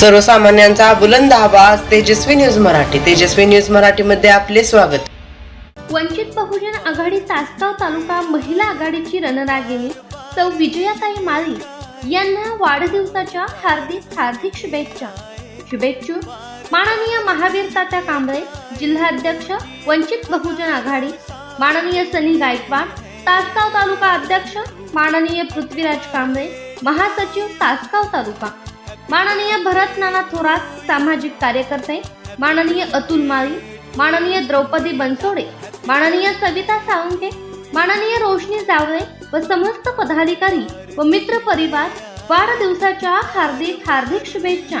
सर्वसामान्यांचा बुलंद आवाज तेजस्वी न्यूज मराठी. तेजस्वी न्यूज मराठी मध्ये आपले स्वागत. वंचित बहुजन आघाडी तासगाव तालुका महिला आघाडीची रणरागिणी सौ विजयाताई माळी यांना वाढदिवसाच्या हार्दिक हार्दिक शुभेच्छा. शुभेच्छू माननीय महावीर तात्या कांबळे जिल्हाध्यक्ष वंचित बहुजन आघाडी माननीय सनी गायकवाड तासगाव तालुका अध्यक्ष माननीय पृथ्वीराज कांबळे महासचिव तासगाव तालुका. माननीय भरत नाना थोरात सामाजिक कार्यकर्ते माननीय अतुल माळी माननीय द्रौपदी बनसोडे माननीय सविता सावंगे माननीय रोशनी जावळे व समस्त पदाधिकारी व मित्र परिवार वाढदिवसाच्या हार्दिक हार्दिक शुभेच्छा.